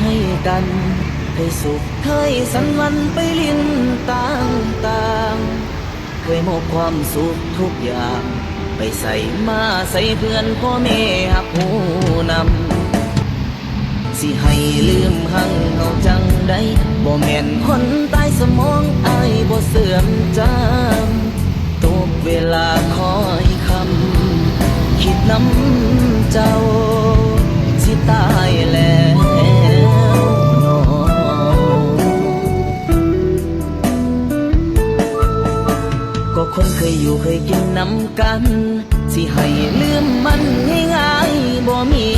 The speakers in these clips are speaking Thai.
ให้กันเคยสุขเคยสันวันไปลิ้นต่างต่างเคยมอบความสุขทุกอย่าง ไปใส่มาใส่เพื่อนพ่อแม่หักหูนำสิให้ลืมหังเอาจังได้บ่แม่นคนตายสมองอายบ่เสื่อมจำตกเวลาคอยคำคิดน้ำเจ้า คนเคยอยู่เคยกินน้ำกัน สิให้ลืมมันง่ายๆบ่มี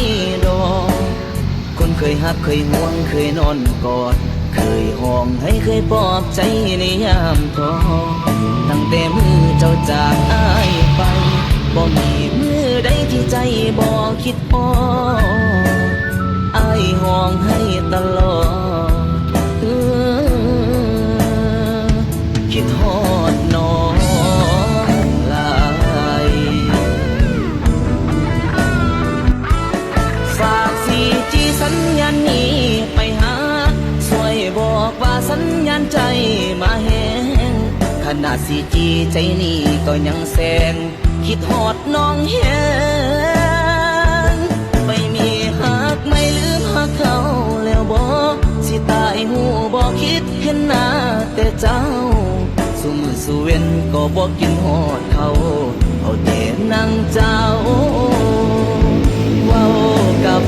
ดอก คนเคยหักเคยห่วงเคยนอนกอด เคยห้องให้เคยปลอบใจในยามท้อตั้งแต่มือเจ้าจากอายไปบ่มีมือใดที่ใจบ่คิดพออายห้องให้ตลอดคิดฮอดนอ ขนาสีจีใจนี้ก็ยังแสง คิดหอดน้องแหงไม่มีหักไม่ลืมหักเขาแล้วบอกสิตายหูบอกคิดเห็นหน้าแต่เจ้า สุมือสุเวนก็บอกกินหอดเขาเอาแต่นั่งเจ้า เว้ากับ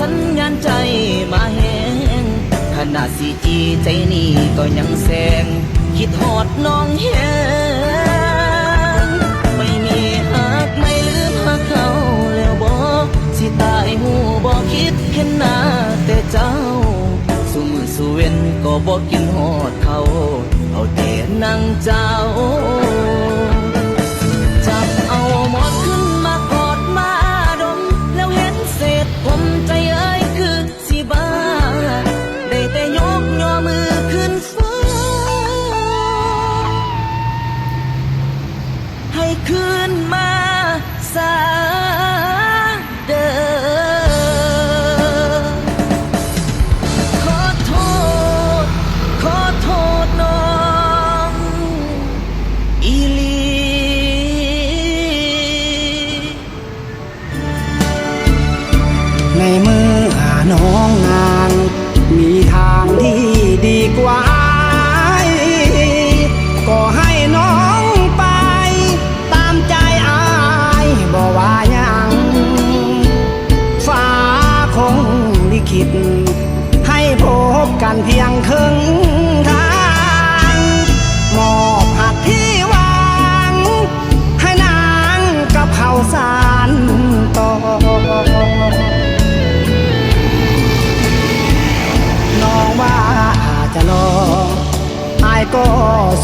สัญญาณใจมาแหงขนาดสีจีใจนี้ก็ยังแสง คิดหอดน้องแหงไม่มีหักไม่ลืมหักเขาแล้วบอกสิตายหูบอกคิดเห็นหน้าแต่เจ้า สุมือสุเวนก็บอกกินหอดเขา เอาแต่นั่งเจ้า อีลีในเมื่อน้องงาน มีทางที่ดีกว่า ก็ให้น้องไป ตามใจอายบ่ว่ายังฟ้าคงลิขิตให้พบกันเพียงครึ่งทาง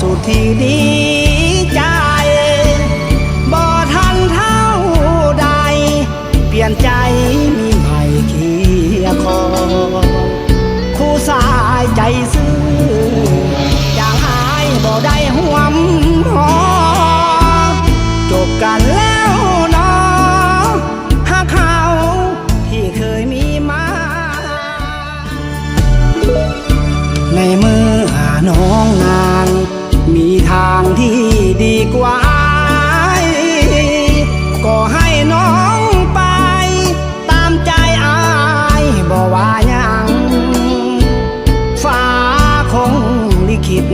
สุดที่ดีางที่ดีกว่า ก็ให้น้องไป ตามใจอายบ่ว่ายังฟ้าคงลิขิต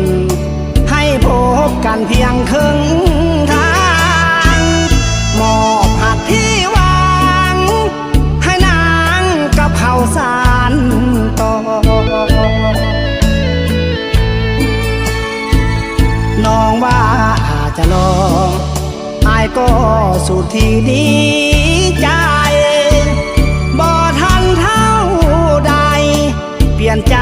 ให้พบกันเพียงครึ่งาอาจจะรออายก็สุดที่ดีใจ บ่ทันเท่าใด เปลี่ยนใจ